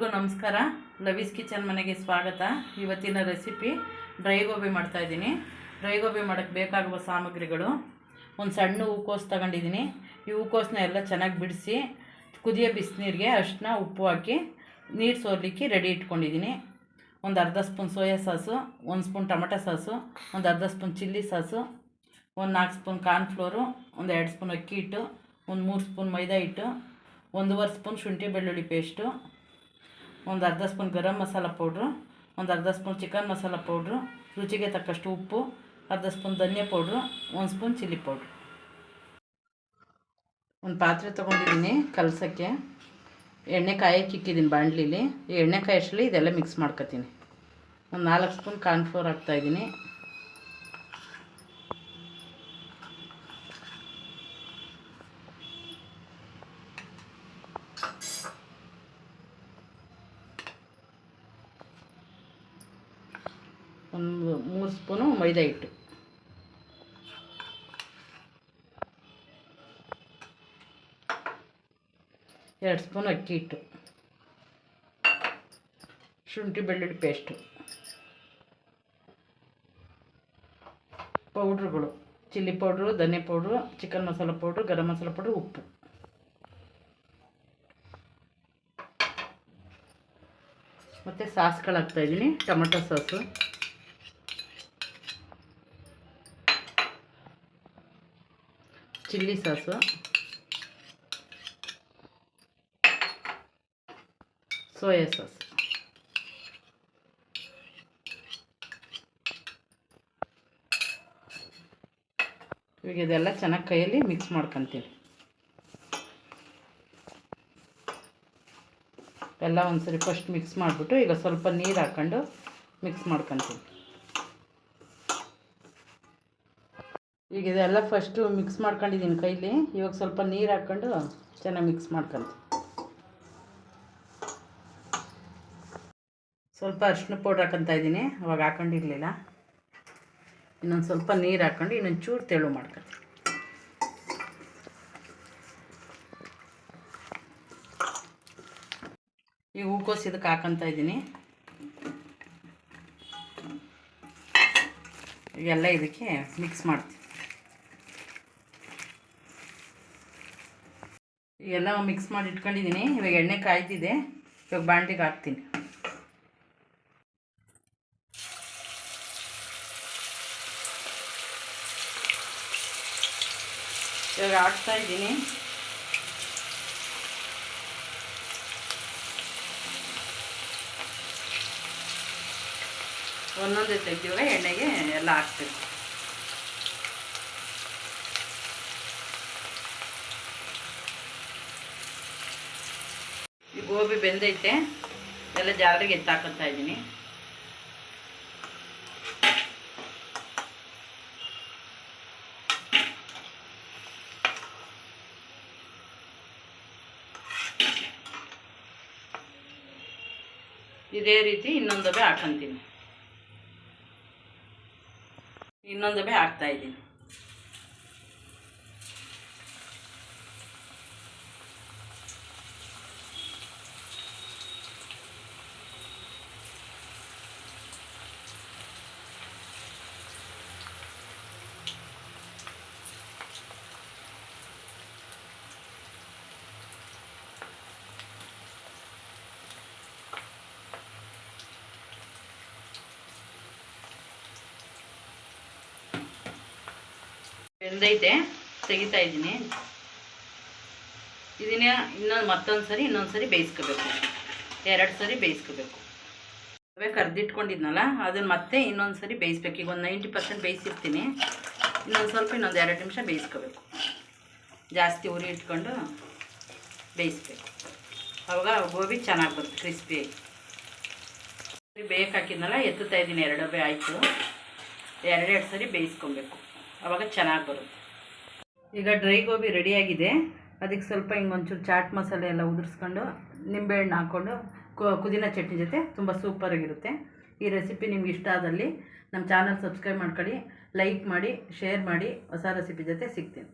ಎಲ್ರಿಗೂ ನಮಸ್ಕಾರ. ಲವೀಸ್ ಕಿಚನ್ ಮನೆಗೆ ಸ್ವಾಗತ. ಇವತ್ತಿನ ರೆಸಿಪಿ ಡ್ರೈ ಗೋಬಿ ಮಾಡ್ತಾಯಿದ್ದೀನಿ ಡ್ರೈ ಗೋಬಿ ಮಾಡೋಕ್ಕೆ ಬೇಕಾಗುವ ಸಾಮಗ್ರಿಗಳು. ಒಂದು ಸಣ್ಣ ಹೂಕೋಸು ತಗೊಂಡಿದ್ದೀನಿ. ಈ ಹೂಕೋಸನ್ನ ಎಲ್ಲ ಚೆನ್ನಾಗಿ ಬಿಡಿಸಿ, ಕುದಿಯೋ ಬಿಸಿನೀರಿಗೆ ಅಷ್ಟನ್ನ ಉಪ್ಪು ಹಾಕಿ ನೀರು ಸೋರ್ಲಿಕ್ಕೆ ರೆಡಿ ಇಟ್ಕೊಂಡಿದ್ದೀನಿ. ಒಂದು ಅರ್ಧ ಸ್ಪೂನ್ ಸೋಯಾ ಸಾಸು, ಒಂದು ಸ್ಪೂನ್ ಟೊಮೆಟೊ ಸಾಸು, ಒಂದು ಅರ್ಧ ಸ್ಪೂನ್ ಚಿಲ್ಲಿ ಸಾಸು, ಒಂದು ನಾಲ್ಕು ಸ್ಪೂನ್ ಕಾರ್ನ್ಫ್ಲೋರು ಒಂದು ಎರಡು ಸ್ಪೂನ್ ಅಕ್ಕಿ ಹಿಟ್ಟು, ಒಂದು ಮೂರು ಸ್ಪೂನ್ ಮೈದಾ ಹಿಟ್ಟು, ಒಂದೂವರೆ ಸ್ಪೂನ್ ಶುಂಠಿ ಬೆಳ್ಳುಳ್ಳಿ ಪೇಸ್ಟು ಒಂದು ಅರ್ಧ ಸ್ಪೂನ್ ಗರಂ ಮಸಾಲ ಪೌಡ್ರು, ಒಂದು ಅರ್ಧ ಸ್ಪೂನ್ ಚಿಕನ್ ಮಸಾಲ ಪೌಡ್ರು, ರುಚಿಗೆ ತಕ್ಕಷ್ಟು ಉಪ್ಪು, ಅರ್ಧ ಸ್ಪೂನ್ ಧನಿಯಾ ಪೌಡ್ರು, ಒಂದು ಸ್ಪೂನ್ ಚಿಲ್ಲಿ ಪೌಡ್ರು. ಒಂದು ಪಾತ್ರೆ ತೊಗೊಂಡಿದ್ದೀನಿ ಕಲಸೋಕ್ಕೆ. ಎಣ್ಣೆ ಕಾಯಕ್ಕೆ ಇಕ್ಕಿದ್ದೀನಿ ಬಾಣಲಿಲಿ. ಈ ಎಣ್ಣೆ ಇದೆಲ್ಲ ಮಿಕ್ಸ್ ಮಾಡ್ಕೊತೀನಿ. ಒಂದು ನಾಲ್ಕು ಸ್ಪೂನ್ ಕಾರ್ನ್ಫ್ಲೋರ್ ಹಾಕ್ತಾಯಿದ್ದೀನಿ ಒಂದು ಮೂರು ಸ್ಪೂನು ಮೈದಾ ಹಿಟ್ಟು ಎರಡು ಸ್ಪೂನ್ ಅಕ್ಕಿ ಹಿಟ್ಟು ಶುಂಠಿ ಬೆಳ್ಳುಳ್ಳಿ ಪೇಸ್ಟು ಪೌಡ್ರುಗಳು ಚಿಲ್ಲಿ ಪೌಡ್ರು ಧನಿಯಾ powder chicken masala powder garam masala powder ಉಪ್ಪು ಮತ್ತು ಸಾಸ್ಗಳು ಹಾಕ್ತಾಯಿದ್ದೀನಿ tomato sauce. Chilli sauce. Soya sauce. ಈಗ ಇದೆಲ್ಲ ಚೆನ್ನಾಗಿ ಕೈಯಲ್ಲಿ ಮಿಕ್ಸ್ ಮಾಡ್ಕೊತೀನಿ. ಎಲ್ಲ ಒಂದ್ಸರಿ ಫಸ್ಟ್ ಮಿಕ್ಸ್ ಮಾಡಿಬಿಟ್ಟು ಈಗ ಸ್ವಲ್ಪ ನೀರು ಹಾಕ್ಕೊಂಡು ಮಿಕ್ಸ್ ಮಾಡ್ಕೊತೀನಿ. ಈಗ ಇದೆಲ್ಲ ಫಸ್ಟು ಮಿಕ್ಸ್ ಮಾಡ್ಕೊಂಡಿದ್ದೀನಿ ಕೈಲಿ. ಇವಾಗ ಸ್ವಲ್ಪ ನೀರು ಹಾಕ್ಕೊಂಡು ಚೆನ್ನಾಗಿ ಮಿಕ್ಸ್ ಮಾಡ್ಕೊಂತೀನಿ. ಸ್ವಲ್ಪ ಅರಿಶಿನ ಪೌಡ್ರ್ ಹಾಕೊತಾ ಇದ್ದೀನಿ, ಅವಾಗ ಹಾಕೊಂಡಿರಲಿಲ್ಲ. ಇನ್ನೊಂದು ಸ್ವಲ್ಪ ನೀರು ಹಾಕ್ಕೊಂಡು ಇನ್ನೊಂದು ಚೂರು ತೆಳು ಮಾಡ್ಕೊತೀನಿ. ಈ ಹೂಕೋಸು ಇದಕ್ಕೆ ಹಾಕೊತಾ ಇದ್ದೀನಿ. ಎಲ್ಲ ಇದಕ್ಕೆ ಮಿಕ್ಸ್ ಮಾಡ್ತೀನಿ. ಎಲ್ಲ ಮಿಕ್ಸ್ ಮಾಡಿ ಇಟ್ಕೊಂಡಿದ್ದೀನಿ. ಇವಾಗ ಎಣ್ಣೆ ಕಾಯ್ತಿದೆ. ಇವಾಗ ಬಾಂಡಿಗೆ ಹಾಕ್ತೀನಿ. ಇವಾಗ ಹಾಕ್ತಾ ಇದ್ದೀನಿ. ಒಂದೊಂದೇ ತೆಗ್ದಿವಾಗ ಎಣ್ಣೆಗೆ ಎಲ್ಲ ಹಾಕ್ಬೇಕು ಗೋಬಿ ಬೆಂದೈತೆ, ಎಲ್ಲ ಜಾರಿಗೆ ಎತ್ತಾಕೊತಾ ಇದ್ದೀನಿ. ಇದೇ ರೀತಿ ಇನ್ನೊಂದು ಬೇ ಹಾಕೊಂತೀನಿ. ಇನ್ನೊಂದು ಬೇ ಹಾಕ್ತಾ ಇದ್ದೀನಿ. ಬೆಂದೈತೆ, ತೆಗಿತಾ ಇದ್ದೀನಿ. ಇದನ್ನ ಇನ್ನೊಂದು ಮತ್ತೊಂದು ಸರಿ, ಇನ್ನೊಂದು ಸರಿ ಬೇಯಿಸ್ಕೋಬೇಕು. ಎರಡು ಸರಿ ಬೇಯಿಸ್ಕೋಬೇಕು. ರವೆ ಕರ್ದಿಟ್ಕೊಂಡಿದ್ನಲ್ಲ ಅದನ್ನು ಮತ್ತೆ ಇನ್ನೊಂದು ಸರಿ ಬೇಯಿಸ್ಬೇಕು. ಈಗ ಒಂದು ನೈಂಟಿ ಪರ್ಸೆಂಟ್ ಬೇಯಿಸಿರ್ತೀನಿ. ಇನ್ನೊಂದು ಸ್ವಲ್ಪ, ಇನ್ನೊಂದು ಎರಡು ನಿಮಿಷ ಬೇಯಿಸ್ಕೋಬೇಕು. ಜಾಸ್ತಿ ಉರಿ ಇಟ್ಕೊಂಡು ಬೇಯಿಸ್ಬೇಕು. ಅವಾಗ ಗೋಬಿ ಚೆನ್ನಾಗಿ ಬರುತ್ತೆ ಕ್ರಿಸ್ಪಿಯಾಗಿ ಬೇಯಕ್ಕೆ ಹಾಕಿದ್ನಲ್ಲ, ಎತ್ತುತ್ತಾ ಇದ್ದೀನಿ ಎರಡು ಡಬ್ಬೆ ಆಯಿತು. ಎರಡೆರಡು ಸರಿ ಬೇಯಿಸ್ಕೊಬೇಕು. ಆವಾಗ ಚೆನ್ನಾಗಿ ಬರುತ್ತೆ. ಈಗ ಡ್ರೈ ಗೋಬಿ ರೆಡಿಯಾಗಿದೆ ಅದಕ್ಕೆ ಸ್ವಲ್ಪ ಹಿಂಗೆ ಒಂಚೂರು ಚಾಟ್ ಮಸಾಲೆ ಎಲ್ಲ ಉದುರಿಸ್ಕೊಂಡು, ನಿಂಬೆಹಣ್ಣು ಹಾಕ್ಕೊಂಡು ಕುದಿನ ಚಟ್ನಿ ಜೊತೆ ತುಂಬ ಸೂಪರಾಗಿರುತ್ತೆ ಈ ರೆಸಿಪಿ ನಿಮ್ಗೆ ಇಷ್ಟ ಆದಲ್ಲಿ ನಮ್ಮ ಚಾನಲ್ ಸಬ್ಸ್ಕ್ರೈಬ್ ಮಾಡ್ಕೊಳ್ಳಿ ಲೈಕ್ ಮಾಡಿ ಶೇರ್ ಮಾಡಿ, ಹೊಸ ರೆಸಿಪಿ ಜೊತೆ ಸಿಗ್ತೀನಿ.